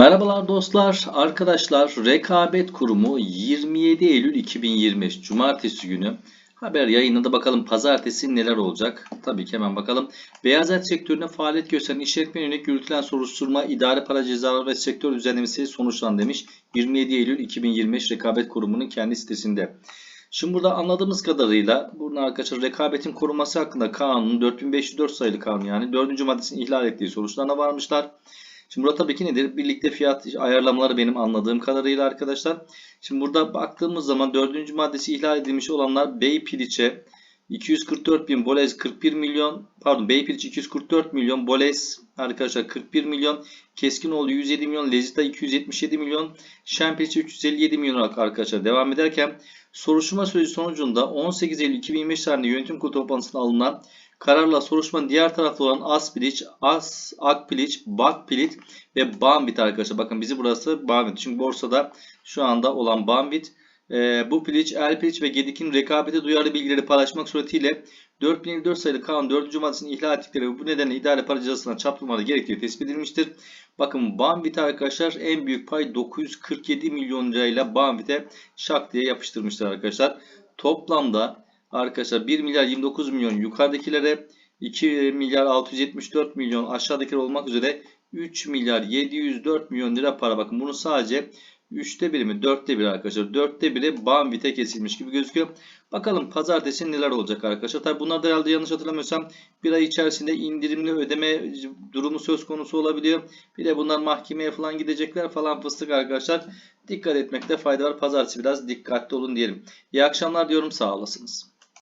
Merhabalar dostlar, arkadaşlar. Rekabet Kurumu 27 Eylül 2025 Cumartesi günü haber yayınladı. Bakalım pazartesi neler olacak? Tabii ki hemen bakalım. Beyazat sektörüne faaliyet gösteren işletme yönelik yürütülen soruşturma, idare para cezaları ve sektör düzenlemesi sonuçlandı demiş. 27 Eylül 2025 Rekabet Kurumu'nun kendi sitesinde. Şimdi burada anladığımız kadarıyla burada arkadaşlar rekabetin korunması hakkında kanunun 4504 sayılı kanun yani 4. maddesini ihlal ettiği sonuçlarına varmışlar. Şimdi burada tabii ki nedir? Birlikte fiyat ayarlamaları benim anladığım kadarıyla arkadaşlar. Şimdi burada baktığımız zaman 4. maddesi ihlal edilmiş olanlar Bey Piliç'e 244 bin Bolez 41 milyon pardon Bey Piliç 244 milyon Bolez arkadaşlar 41 milyon Keskinoğlu 107 milyon Lezita 277 milyon Şempiliç 357 milyon olarak arkadaşlar devam ederken soruşturma süreci sonucunda 18 Eylül 2025 tarihinde yönetim kurulu toplantısında alınan kararla soruşturmanın diğer tarafta olan Aspiliç, As, Akpiliç, Bakpiliç ve Bambit arkadaşlar. Bakın bizi burası Bambit. Çünkü borsada şu anda olan Bambit. E, bu piliç, Elpiliç ve Gedik'in rekabete duyarlı bilgileri paylaşmak suretiyle 4054 sayılı kanun 4. maddesini ihlal ettikleri ve bu nedenle idare para cezasına çarptırmaları gerektiği tespit edilmiştir. Bakın Bambit arkadaşlar en büyük pay 947 milyon lirayla Bambit'e şak diye yapıştırmışlar arkadaşlar. Toplamda arkadaşlar 1 milyar 29 milyon yukarıdakilere 2 milyar 674 milyon aşağıdakiler olmak üzere 3 milyar 704 milyon lira para. Bakın bunu sadece 3'te 1 mi 4'te 1 arkadaşlar. 4'te 1'i Bambit'e kesilmiş gibi gözüküyor. Bakalım pazartesi neler olacak arkadaşlar. Tabi bunlar da herhalde yanlış hatırlamıyorsam bir ay içerisinde indirimli ödeme durumu söz konusu olabiliyor. Bir de bunlar mahkemeye falan gidecekler falan fıstık arkadaşlar. Dikkat etmekte fayda var. Pazartesi biraz dikkatli olun diyelim. İyi akşamlar diyorum sağ olasınız.